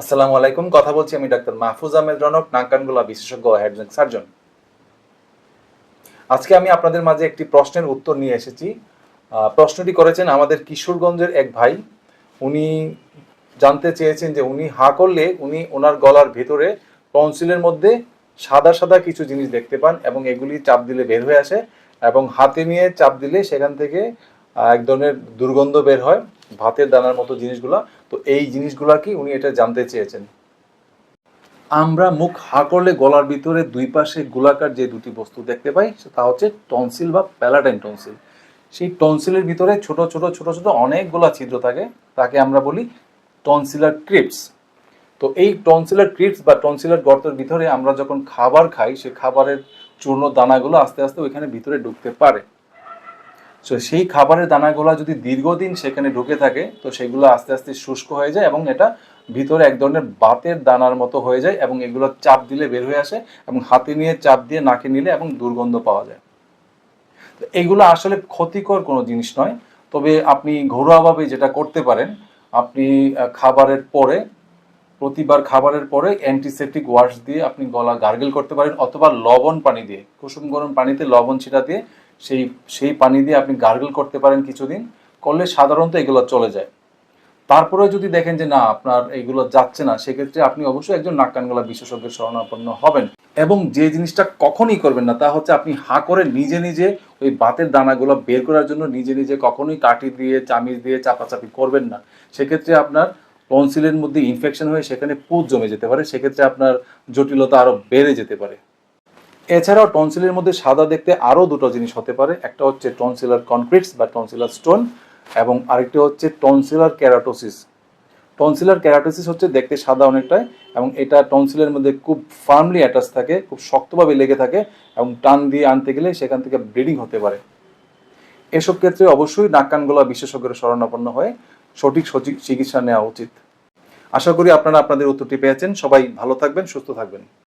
আসসালামু আলাইকুম। কথা বলছি আমি ডাক্তার মাহফুজ আহমেদ রনক নাকানগুলা বিশেষজ্ঞ হেডনেক সার্জন আজকে আমি আপনাদের মাঝে একটি প্রশ্নের উত্তর নিয়ে এসেছি। প্রশ্নটি করেছেন আমাদের কিশোরগঞ্জের এক ভাই। উনি জানতে চেয়েছেন যে উনি হা করলে উনি ওনার গলার ভেতরে টনসিলের মধ্যে সাদা সাদা কিছু জিনিস দেখতে পান এবং এগুলি চাপ দিলে বের হয়ে আসে এবং হাতে নিয়ে চাপ দিলে সেখান থেকে এক ধরনের দুর্গন্ধ বের হয়। ভাতের দানার মতো জিনিসগুলা, তো এই জিনিসগুলা কি উনি এটা জানতে চেয়েছেন। আমরা মুখ হা করলে গলার ভিতরে দুই পাশে গোলাকার যে দুটি বস্তু দেখতে পাই, তা হচ্ছে টনসিল বা প্যালাটাইন টনসিল সেই টনসিলের ভিতরে ছোট ছোট ছোট ছোট অনেকগুলা ছিদ্র থাকে, তাকে আমরা বলি টনসিলার ক্রিপস তো এই টনসিলার ক্রিপস বা টনসিলার গর্তের ভিতরে আমরা যখন খাবার খাই, সে খাবারের চূর্ণ দানাগুলো আস্তে আস্তে ওইখানে ভিতরে ঢুকতে পারে। তো সেই খাবারের দানাগুলো যদি দীর্ঘদিন সেখানে ঢুকে থাকে, তো সেগুলো আস্তে আস্তে শুষ্ক হয়ে যায় এবং এটা ভিতরে এক ধরনের বাতের দানার মতো হয়ে যায় এবং এগুলো চাপ দিলে বের হয়ে আসে এবং হাতে নিয়ে চাপ দিয়ে নাকে নিলে এবং দুর্গন্ধ পাওয়া যায়। তো এগুলো আসলে ক্ষতিকর কোনো জিনিস নয়। তবে আপনি ঘরোয়াভাবে যেটা করতে পারেন, আপনি খাবারের পরে, প্রতিবার খাবারের পরে অ্যান্টিসেপটিক ওয়াশ দিয়ে আপনি গলা গার্গেল করতে পারেন অথবা লবণ পানি দিয়ে, কুসুম গরম পানিতে লবণ ছিটা দিয়ে সেই সেই পানি দিয়ে আপনি গার্গেল করতে পারেন কিছুদিন, করলে সাধারণত এগুলো চলে যায়। তারপরে যদি দেখেন যে না, আপনার এগুলো যাচ্ছে না, সেক্ষেত্রে আপনি অবশ্যই একজন নাক কান গলা বিশেষজ্ঞের শরণাপন্ন হবেন এবং যে জিনিসটা কখনই করবেন না, তা হচ্ছে আপনি হা করে নিজে নিজে ওই বাতের দানাগুলো বের করার জন্য নিজে নিজে কখনোই কাঠি দিয়ে, চামিচ দিয়ে চাপাচাপি করবেন না। সেক্ষেত্রে আপনার টনসিলের মধ্যে ইনফেকশন হয়ে সেখানে পুজ জমে যেতে পারে, সেক্ষেত্রে আপনার জটিলতা আরও বেড়ে যেতে পারে। এছাড়াও টনসিলের মধ্যে সাদা দেখতে আরও দুটো জিনিস হতে পারে। একটা হচ্ছে টনসিলার কনক্রিটস বা টনসিলার স্টোন এবং আরেকটি হচ্ছে টনসিলার ক্যারাটোসিস টনসিলার ক্যারাটোসিস হচ্ছে দেখতে সাদা অনেকটাই এবং এটা টনসিলের মধ্যে খুব ফার্মলি অ্যাটাচ থাকে, খুব শক্তভাবে লেগে থাকে এবং টান দিয়ে আনতে গেলে সেখান থেকে ব্লিডিং হতে পারে। এসব ক্ষেত্রে অবশ্যই নাক কান গলা বিশেষজ্ঞের শরণাপন্ন হয়ে সঠিক সঠিক চিকিৎসা নেওয়া উচিত। আশা করি আপনারা আপনাদের উত্তরটি পেয়েছেন। সবাই ভালো থাকবেন, সুস্থ থাকবেন।